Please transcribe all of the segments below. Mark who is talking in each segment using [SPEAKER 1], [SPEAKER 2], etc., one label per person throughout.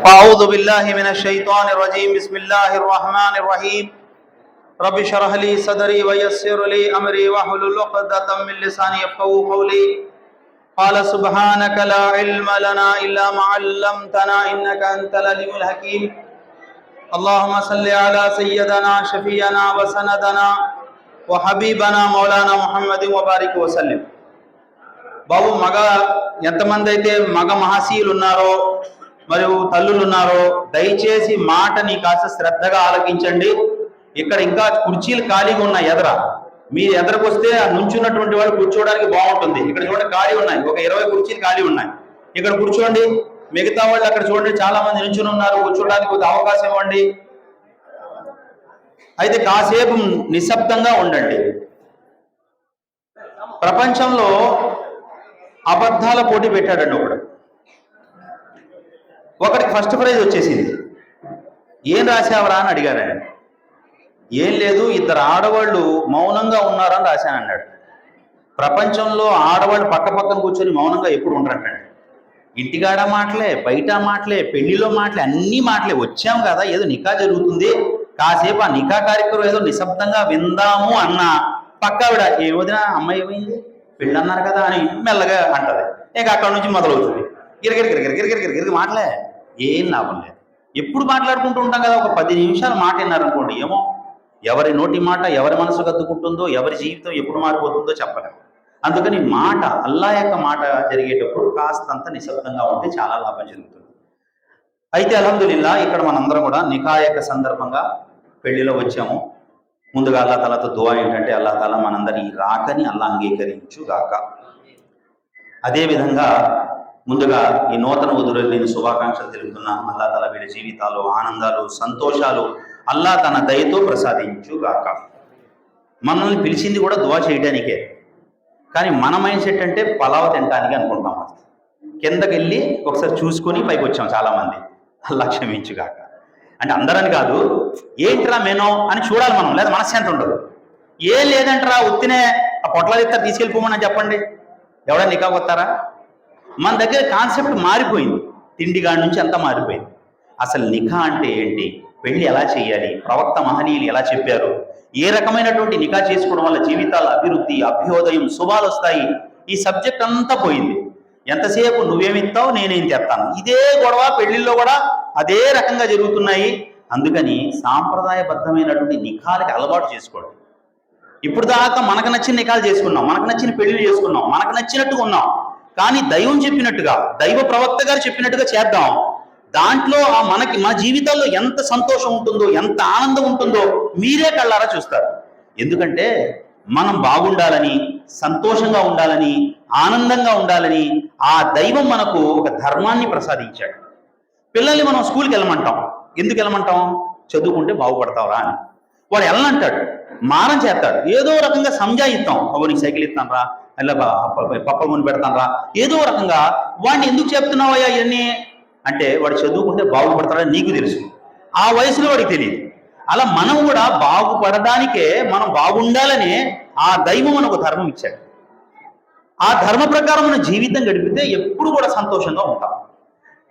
[SPEAKER 1] أعوذ بالله من الشيطان الرجيم بسم الله الرحمن الرحيم رب اشرح لي صدري ويسر لي أمري واحلل عقدة من لساني يفقهوا قولي قال سبحانك لا علم لنا إلا ما علمتنا إنك أنت العليم الحكيم اللهم صل على سيدنا شفينا وسندنا وحبيبنا مولانا محمد وبارك وسلم బాబు మగ ఎంతమంది అయితే మగ మహసీలు ఉన్నారో మరియు తల్లులు ఉన్నారో దయచేసి మాటని కాస్త శ్రద్ధగా ఆలకించండి. ఇక్కడ ఇంకా కుర్చీలు ఖాళీగా ఉన్నాయి ఎదర. మీరు ఎదరకు వస్తే ఆ నుంచున్నటువంటి వాళ్ళు కూర్చోవడానికి బాగుంటుంది. ఇక్కడ చూడండి ఖాళీ ఉన్నాయి. ఒక ఇరవై కుర్చీలు ఖాళీ ఉన్నాయి. ఇక్కడ కూర్చోండి. మిగతా వాళ్ళు అక్కడ చూడండి చాలా మంది నుంచుని ఉన్నారు. కూర్చోడానికి కొద్ది అవకాశం ఇవ్వండి. అయితే కాసేపు నిశ్శబ్దంగా ఉండండి. ప్రపంచంలో అబద్ధాల పోటీ పెట్టాడండి ఒకడు. ఒకడికి ఫస్ట్ ప్రైజ్ వచ్చేసింది. ఏం రాశావరా అని అడిగారండి ఏం లేదు ఇద్దరు ఆడవాళ్ళు మౌనంగా ఉన్నారని రాశానన్నాడు ప్రపంచంలో ఆడవాళ్ళు పక్క పక్కన కూర్చొని మౌనంగా ఎప్పుడు ఉండరంటాడు. ఇంటికాడ మాటలే బయట మాటలే పెళ్ళిలో మాటలే అన్ని మాటలే. వచ్చాం కదా ఏదో నికా జరుగుతుంది. కాసేపు ఆ నికా కార్యక్రమం ఏదో నిశ్శబ్దంగా విందాము అన్న పక్కావిడ ఏ వదిన అమ్మాయి ఏమైంది? పెళ్ళి అన్నారు కదా అని మెల్లగా అంటది. ఇక అక్కడ నుంచి మొదలవుతుంది. గిరగిరి గిరగిరి గిరగిరి గిరగిరి మాటలే. ఏం లాభం లేదు. ఎప్పుడు మాట్లాడుకుంటూ ఉంటాం కదా ఒక పది నిమిషాలు మాట విన్నారనుకోండి ఏమో ఎవరి నోటి మాట ఎవరి మనసు గద్దుకుంటుందో ఎవరి జీవితం ఎప్పుడు మారిపోతుందో చెప్పలేము అందుకని మాట అల్లా యొక్క మాట జరిగేటప్పుడు కాస్తంత నిశ్శబ్దంగా ఉంటే చాలా లాభం జరుగుతుంది. అయితే అలహదుల్లా ఇక్కడ మనందరం కూడా నికా యొక్క సందర్భంగా పెళ్ళిలో వచ్చాము. ముందుగా అల్లా తలతో దువా ఏంటంటే అల్లా తల మనందరి రాకని అల్లా అంగీకరించుగాక. అదేవిధంగా ముందుగా ఈ నూతన వధువులు నేను శుభాకాంక్షలు తెలుపుతున్నాను అల్లా తల వీళ్ళ జీవితాలు ఆనందాలు సంతోషాలు అల్లా తన దయతో ప్రసాదించుగాక. మనల్ని పిలిచింది కూడా దువా చేయడానికే కానీ మన మైండ్ సెట్ అంటే పలావ తినడానికి అనుకుంటాం కిందకి వెళ్ళి ఒకసారి చూసుకొని పైకి వచ్చాం చాలామంది. అల్లా క్షమించుగాక. అంటే అందరని కాదు ఏంట్రా మెనో అని చూడాలి మనం లేదా మనశ్శాంతి ఉండదు. ఏం లేదంటరా ఉత్తినే ఆ పొట్ల ఇస్తారు తీసుకెళ్ళిపోమని చెప్పండి. ఎవడ నికా కొత్తారా మన దగ్గర కాన్సెప్ట్ మారిపోయింది. తిండి కాడి నుంచి అంతా మారిపోయింది. అసలు నిఖా అంటే ఏంటి? పెళ్ళి ఎలా చేయాలి? ప్రవక్త మహనీయులు ఎలా చెప్పారు? ఏ రకమైనటువంటి నిఖా చేసుకోవడం వల్ల జీవితాల అభివృద్ధి అభ్యోదయం శుభాలు వస్తాయి? ఈ సబ్జెక్ట్ అంతా పోయింది. ఎంతసేపు నువ్వేమిస్తావు నేనేం తెస్తాను ఇదే గొడవ పెళ్ళిల్లో కూడా అదే రకంగా జరుగుతున్నాయి. అందుకని సాంప్రదాయబద్ధమైనటువంటి నిఖాలకి అలవాటు చేసుకోండి. ఇప్పుడు దాకా మనకు నచ్చిన నిఖాలు చేసుకున్నాం. మనకు నచ్చిన పెళ్ళిళ్ళు చేసుకున్నాం. మనకు నచ్చినట్టుగా ఉన్నాం. కానీ దైవం చెప్పినట్టుగా దైవ ప్రవక్త గారు చెప్పినట్టుగా చేద్దాం. దాంట్లో ఆ మనకి మన జీవితాల్లో ఎంత సంతోషం ఉంటుందో ఎంత ఆనందం ఉంటుందో మీరే కళ్ళారా చూస్తారు. ఎందుకంటే మనం బాగుండాలని సంతోషంగా ఉండాలని ఆనందంగా ఉండాలని ఆ దైవం మనకు ఒక ధర్మాన్ని ప్రసాదించాడు. పిల్లల్ని మనం స్కూల్కి వెళ్ళమంటాం. ఎందుకు వెళ్ళమంటాం? చదువుకుంటే బాగుపడతావురా అని. వాడు వెళ్ళనంటాడు. మారం చేస్తాడు. ఏదో రకంగా సంజాయిస్తాం. అవ్వ నీకు సైకిల్ ఇస్తాను రా ఇలా పప్ప ముని పెడతాను రా ఏదో రకంగా వాడిని ఎందుకు చెప్తున్నావయ్యా ఇవన్నీ? అంటే వాడు చదువుకుంటే బాగుపడతాడని నీకు తెలుసు. ఆ వయసులో వాడికి తెలియదు. అలా మనం కూడా బాగుపడడానికే మనం బాగుండాలని ఆ దైవం మనకు ధర్మం ఇచ్చాడు. ఆ ధర్మ ప్రకారం మన జీవితం గడిపితే ఎప్పుడు కూడా సంతోషంగా ఉంటాం.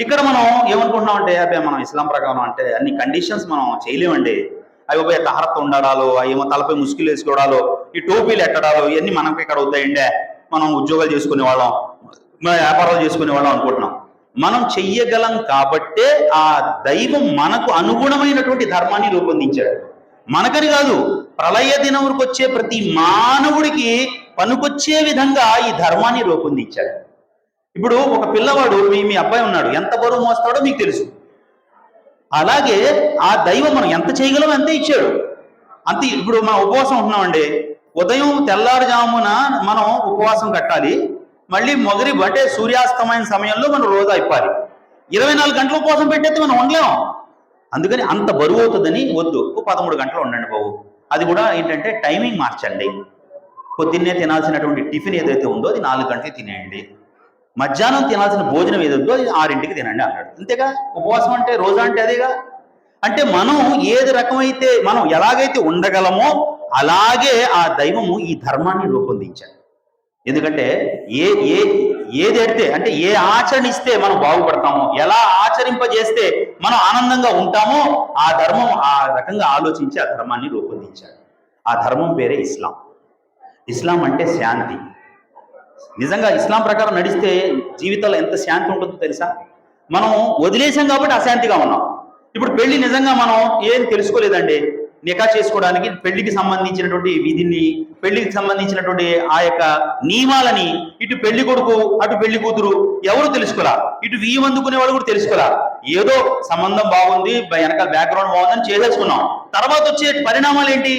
[SPEAKER 1] ఇక్కడ మనం ఏమనుకుంటున్నాం అంటే అబ్బాయి మనం ఇస్లాం ప్రకారం అంటే అన్ని కండిషన్స్ మనం చేయలేమండి. అవి ఒక తహరత్ ఉండడాలో ఏమో తలపై ముసుగులు వేసుకోవడాలో ఈ టోపీలు ఎట్టడాలో ఇవన్నీ మనకి ఇక్కడ అవుతాయండే మనం ఉద్యోగాలు చేసుకునే వాళ్ళం మన వ్యాపారాలు చేసుకునే వాళ్ళం అనుకుంటున్నాం. మనం చెయ్యగలం కాబట్టే ఆ దైవం మనకు అనుగుణమైనటువంటి ధర్మాన్ని రూపొందించాడు. మనకని కాదు ప్రళయ దినములకు వచ్చే ప్రతి మానవుడికి పనికొచ్చే విధంగా ఈ ధర్మాన్ని రూపొందించాడు. ఇప్పుడు ఒక పిల్లవాడు మీ మీ అబ్బాయి ఉన్నాడు ఎంత బరువు మోస్తాడో మీకు తెలుసు. అలాగే ఆ దైవం మనం ఎంత చేయగలం అంతే ఇచ్చాడు. అంతే ఇప్పుడు మనం ఉపవాసం ఉంటున్నామండి. ఉదయం తెల్లారుజామున మనం ఉపవాసం కట్టాలి. మళ్ళీ మొగరి అంటే సూర్యాస్తమైన సమయంలో మనం రోజా ఇప్పాలి. ఇరవై నాలుగు గంటల ఉపవాసం పెట్టేస్తే మనం ఉండలేము అందుకని అంత బరువు అవుతుందని వద్దు. ఓ పదమూడు గంటలు ఉండండి బాబు. అది కూడా ఏంటంటే టైమింగ్ మార్చండి. పొద్దున్నే తినాల్సినటువంటి టిఫిన్ ఏదైతే ఉందో అది నాలుగు గంటలకి తినేయండి. మధ్యాహ్నం తినాల్సిన భోజనం ఏదో అది ఆరింటికి తినండి అన్నాడు. అంతేగా? ఉపవాసం అంటే రోజా అంటే అదేగా? అంటే మనం ఏది రకమైతే మనం ఎలాగైతే ఉండగలమో అలాగే ఆ దైవము ఈ ధర్మాన్ని రూపొందించాడు ఎందుకంటే ఏ ఏ ఏది ఎడితే అంటే ఏ ఆచరణిస్తే మనం బాగుపడతామో ఎలా ఆచరింపజేస్తే మనం ఆనందంగా ఉంటామో ఆ ధర్మం ఆ రకంగా ఆలోచించి ఆ ధర్మాన్ని రూపొందించాడు ఆ ధర్మం పేరే ఇస్లాం. ఇస్లాం అంటే శాంతి. నిజంగా ఇస్లాం ప్రకారం నడిస్తే జీవితంలో ఎంత శాంతి ఉంటుందో తెలుసా? మనం వదిలేసాం కాబట్టి అశాంతిగా ఉన్నాం. ఇప్పుడు పెళ్ళి నిజంగా మనం ఏం తెలుసుకోలేదండి? నికా చేసుకోవడానికి పెళ్ళికి సంబంధించినటువంటి విధిని పెళ్ళికి సంబంధించినటువంటి ఆ యొక్క నియమాలని ఇటు పెళ్ళి కొడుకు అటు పెళ్ళి కూతురు ఎవరు తెలుసుకోరా ఇటు వియ్యం అందుకునే వాళ్ళు కూడా తెలుసుకోరా ఏదో సంబంధం బాగుంది వెనకాల బ్యాక్గ్రౌండ్ బాగుందని చేసేసుకున్నాం. తర్వాత వచ్చే పరిణామాలు ఏంటి?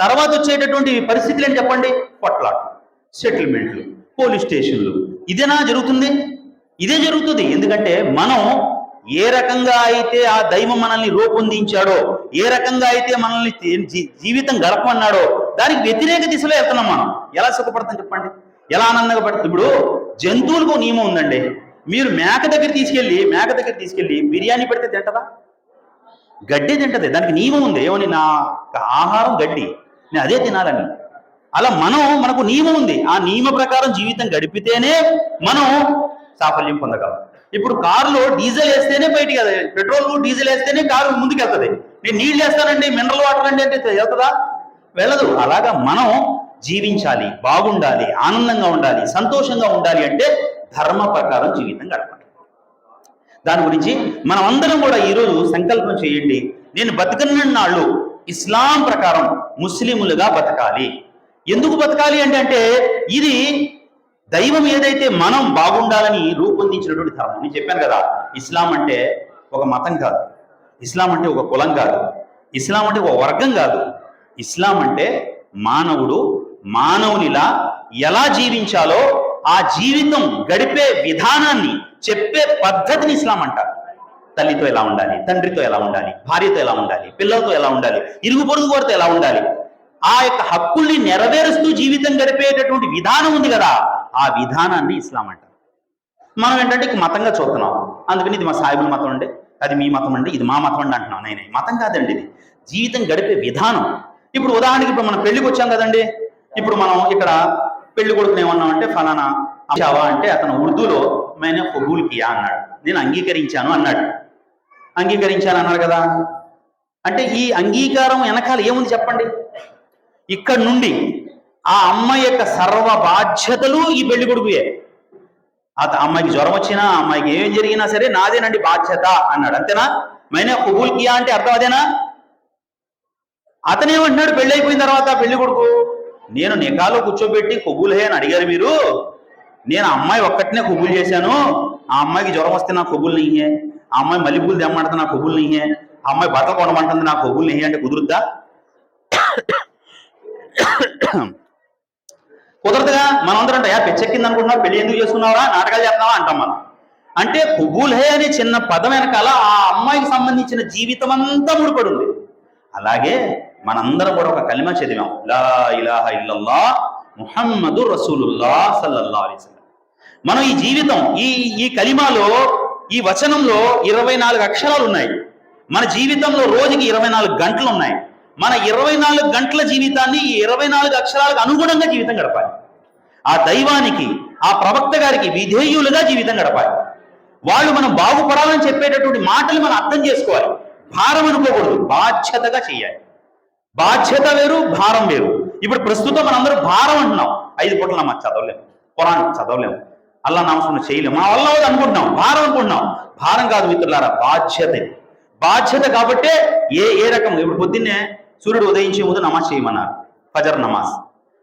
[SPEAKER 1] తర్వాత వచ్చేటటువంటి పరిస్థితులు ఏంటి చెప్పండి? కొట్లాట్లు సెటిల్మెంట్లు పోలీస్ స్టేషన్లు. ఇదేనా జరుగుతుంది? ఇదే జరుగుతుంది. ఎందుకంటే మనం ఏ రకంగా అయితే ఆ దైవం మనల్ని రూపొందించాడో ఏ రకంగా అయితే మనల్ని జీవితం గడపమన్నాడో దానికి వ్యతిరేక దిశలో వెళ్తున్నాం మనం. ఎలా సుఖపడతాం చెప్పండి? ఎలా ఆనందంగా పడుతుంది ఇప్పుడు జంతువులకు నియమం ఉందండి. మీరు మేక దగ్గర తీసుకెళ్ళి మేక దగ్గర తీసుకెళ్ళి బిర్యానీ పెడితే తింటదా? గడ్డి తింటది. దానికి నియమం ఉంది. ఏమని నా ఆహారం గడ్డి. నేను అదే తినాలని. అలా మనం మనకు నియమం ఉంది. ఆ నియమ ప్రకారం జీవితం గడిపితేనే మనం సాఫల్యం పొందగలం. ఇప్పుడు కారులో డీజిల్ వేస్తేనే బయటికి పెట్రోల్ డీజిల్ వేస్తేనే కారు ముందుకు వెళ్తుంది నేను నీళ్ళు వేస్తానండి మినరల్ వాటర్ అండి అంటే వెళ్తుందా? వెళ్ళదు. అలాగా మనం జీవించాలి బాగుండాలి ఆనందంగా ఉండాలి సంతోషంగా ఉండాలి అంటే ధర్మ ప్రకారం జీవితం గడపాలి. దాని గురించి మనం అందరం కూడా ఈరోజు సంకల్పం చేయండి. నేను బతకనున్నాళ్ళు ఇస్లాం ప్రకారం ముస్లిములుగా బతకాలి. ఎందుకు బతకాలి అంటే అంటే ఇది దైవం ఏదైతే మనం బాగుండాలని రూపొందించినటువంటి ధర్మం నేను చెప్పాను కదా ఇస్లాం అంటే ఒక మతం కాదు. ఇస్లాం అంటే ఒక కులం కాదు. ఇస్లాం అంటే ఒక వర్గం కాదు. ఇస్లాం అంటే మానవుడు మానవునిలా ఎలా జీవించాలో ఆ జీవితం గడిపే విధానాన్ని చెప్పే పద్ధతిని ఇస్లాం అంటారు. తల్లితో ఎలా ఉండాలి తండ్రితో ఎలా ఉండాలి భార్యతో ఎలా ఉండాలి పిల్లలతో ఎలా ఉండాలి ఇరుగు పొరుగు వారితో ఎలా ఉండాలి ఆ యొక్క హక్కుల్ని నెరవేరుస్తూ జీవితం గడిపేటటువంటి విధానం ఉంది కదా ఆ విధానాన్ని ఇస్లాం అంటారు. మనం ఏంటంటే ఇక మతంగా చూస్తున్నాం. అందుకని ఇది మా సాయిబుల మతం అండి అది మీ మతం అండి ఇది మా మతం అండి అంటున్నాం. నేనే మతం కాదండి ఇది. జీవితం గడిపే విధానం. ఇప్పుడు ఉదాహరణకి ఇప్పుడు మనం పెళ్ళికి వచ్చాం కదండి ఇప్పుడు మనం ఇక్కడ పెళ్ళి కొడుకుని ఏమన్నాం అంటే ఫలానా చావా అంటే అతను ఉర్దూలో మైన కియా అన్నాడు. నేను అంగీకరించాను అన్నాడు. అంగీకరించాను అన్నాడు కదా. అంటే ఈ అంగీకారం వెనకాల ఏముంది చెప్పండి? ఇక్కడ నుండి ఆ అమ్మాయి యొక్క సర్వ బాధ్యతలు ఈ పెళ్ళి కొడుకుయే. ఆ అమ్మాయికి జ్వరం వచ్చినా అమ్మాయికి ఏం జరిగినా సరే నాదేనండి బాధ్యత అన్నాడు. అంతేనా? మైనా కుబూల్ కియా అంటే అర్థం అదేనా? అతనేమంటున్నాడు పెళ్ళి అయిపోయిన తర్వాత పెళ్ళి కొడుకు నేను నికాలో కూర్చోబెట్టి కుబూల్ హే అని అడిగారు మీరు. నేను అమ్మాయి ఒక్కటినే కుబుల్ చేశాను. ఆ అమ్మాయికి జ్వరం వస్తే నా కుబుల్ నెయ్యే. ఆ అమ్మాయి మల్లెపూలు తెమ్మంటుంది నా కుబుల్ నెయ్యే. ఆ అమ్మాయి బట్టలు కొనమంటుంది నా కుబుల్ నెయ్యి అంటే కుదురుద్దా? కుదరదుగా మనందరం అంటే పెచ్చెక్కింది అనుకుంటున్నావు పెళ్ళి ఎందుకు చేసుకున్నావా నాటకాలు చేస్తున్నావా? అంటాం మనం. అంటే కుబూల్ హే అనే చిన్న పదం వెనకాల ఆ అమ్మాయికి సంబంధించిన జీవితం అంతా ముడిపడి ఉంది అలాగే మనందరం కూడా ఒక కలిమ చదివాం. లా ఇలాహ ఇల్లల్లా ముహమ్మదు రసూలుల్లా సల్లల్లా అలైహి మనం ఈ జీవితం ఈ ఈ కలిమాలో ఈ వచనంలో ఇరవై నాలుగు అక్షరాలు ఉన్నాయి మన జీవితంలో రోజుకి ఇరవై నాలుగు గంటలు ఉన్నాయి మన ఇరవై నాలుగు గంటల జీవితాన్ని ఈ ఇరవై నాలుగు అక్షరాలకు అనుగుణంగా జీవితం గడపాలి. ఆ దైవానికి ఆ ప్రవక్త గారికి విధేయులుగా జీవితం గడపాలి. వాళ్ళు మనం బాగుపడాలని చెప్పేటటువంటి మాటలు మనం అర్థం చేసుకోవాలి. భారం అనుకోకూడదు. బాధ్యతగా చేయాలి. బాధ్యత వేరు భారం వేరు. ఇప్పుడు ప్రస్తుతం మనందరూ భారం అంటున్నాం. ఐదు పూటలు నమాజ్ చదవలేము పురాణం చదవలేము అల్లా నామస్మరణ చేయలేము మా వల్ల అనుకుంటున్నాం. భారం అనుకుంటున్నాం. భారం కాదు మిత్రులారా బాధ్యత బాధ్యత కాబట్టే ఏ ఏ రకం? ఇప్పుడు పొద్దున్నే సూర్యుడు ఉదయించే ముందు నమాజ్ చేయమన్నారు. ఫజర్ నమాజ్.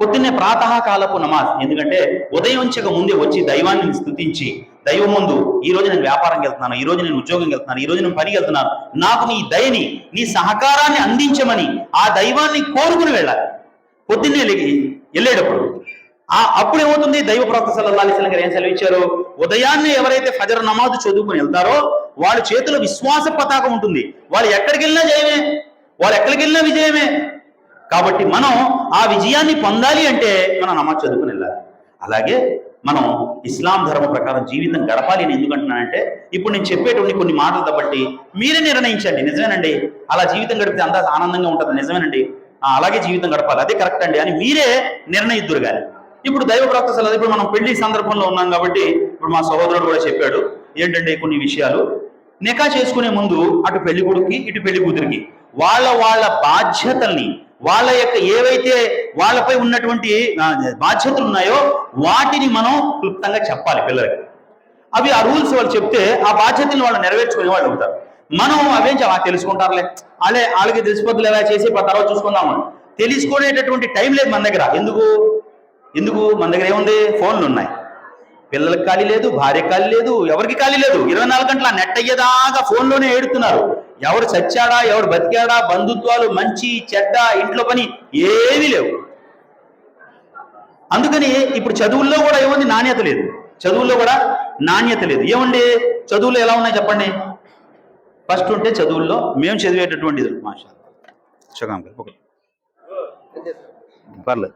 [SPEAKER 1] పొద్దున్నే ప్రాతకాలపు నమాజ్. ఎందుకంటే ఉదయించక ముందే వచ్చి దైవాన్ని స్థుతించి దైవం ముందు ఈ రోజు నేను వ్యాపారంకి వెళ్తున్నాను ఈ రోజు నేను ఉద్యోగం వెళ్తున్నాను ఈ రోజు నేను పనికి వెళ్తున్నాను. నాకు నీ దయని నీ సహకారాన్ని అందించమని ఆ దైవాన్ని కోరుకుని వెళ్ళాలి. పొద్దున్నే వెళ్ళేటప్పుడు ఆ అప్పుడు ఏమవుతుంది దైవ ప్రవక్త సల్లల్లాహు అలైహి గారు ఏం సెలవిచ్చారు? ఉదయాన్నే ఎవరైతే ఫజర్ నమాజ్ చదువుకుని వెళ్తారో వాళ్ళ చేతిలో విశ్వాస పతాకం ఉంటుంది. వాళ్ళు ఎక్కడికి వెళ్ళినా జయమే వాళ్ళు ఎక్కడికి వెళ్ళినా విజయమే. కాబట్టి మనం ఆ విజయాన్ని పొందాలి అంటే మనం నమాజ్ చదువుకుని వెళ్ళాలి. అలాగే మనం ఇస్లాం ధర్మ ప్రకారం జీవితం గడపాలి అని ఎందుకంటున్నానంటే ఇప్పుడు నేను చెప్పేటువంటి కొన్ని మాటలు బట్టి మీరే నిర్ణయించండి. నిజమేనండి? అలా జీవితం గడిపితే అంతా ఆనందంగా ఉంటుంది. నిజమేనండి? అలాగే జీవితం గడపాలి. అదే కరెక్ట్ అండి. అని మీరే నిర్ణయిద్దురు కానీ ఇప్పుడు దైవ ప్రవక్త సలహా ఇప్పుడు మనం పెళ్ళి సందర్భంలో ఉన్నాం కాబట్టి ఇప్పుడు మా సహోదరుడు కూడా చెప్పాడు ఏంటంటే కొన్ని విషయాలు? నికా చేసుకునే ముందు అటు పెళ్ళి కొడుకుకి ఇటు పెళ్ళి కూతురికి. వాళ్ళ వాళ్ళ బాధ్యతల్ని వాళ్ళ యొక్క ఏవైతే వాళ్ళపై ఉన్నటువంటి బాధ్యతలు ఉన్నాయో వాటిని మనం క్లుప్తంగా చెప్పాలి పిల్లలకి. అవి ఆ రూల్స్ వాళ్ళు చెప్తే ఆ బాధ్యతలు వాళ్ళు నెరవేర్చుకునే వాళ్ళు అవుతారు. మనం అవేం చెప్ప- తెలుసుకుంటారులే. అలే వాళ్ళకి తెలిసిపోతులు ఎలా చేసి తర్వాత చూసుకుందాము తెలుసుకునేటటువంటి టైం లేదు మన దగ్గర. ఎందుకు? ఎందుకు? మన దగ్గర ఏముంది? ఫోన్లు ఉన్నాయి. పిల్లలకి ఖాళీ లేదు భార్య ఖాళీ లేదు ఎవరికి ఖాళీ లేదు. ఇరవై నాలుగు గంటల నెట్ అయ్యేదాకా ఫోన్లోనే ఏడుతున్నారు. ఎవరు చచ్చాడా ఎవరు బతికాడా బంధుత్వాలు మంచి చెడ్డ ఇంట్లో పని ఏమీ లేవు. అందుకని ఇప్పుడు చదువుల్లో కూడా ఏముంది? నాణ్యత లేదు. చదువుల్లో కూడా నాణ్యత లేదు. ఏముంది? చదువులు ఎలా ఉన్నాయి చెప్పండి? ఫస్ట్ ఉంటే చదువుల్లో మేము చదివేటటువంటిది మాషా షగాం గారు, ఒకటి. పర్లేదు.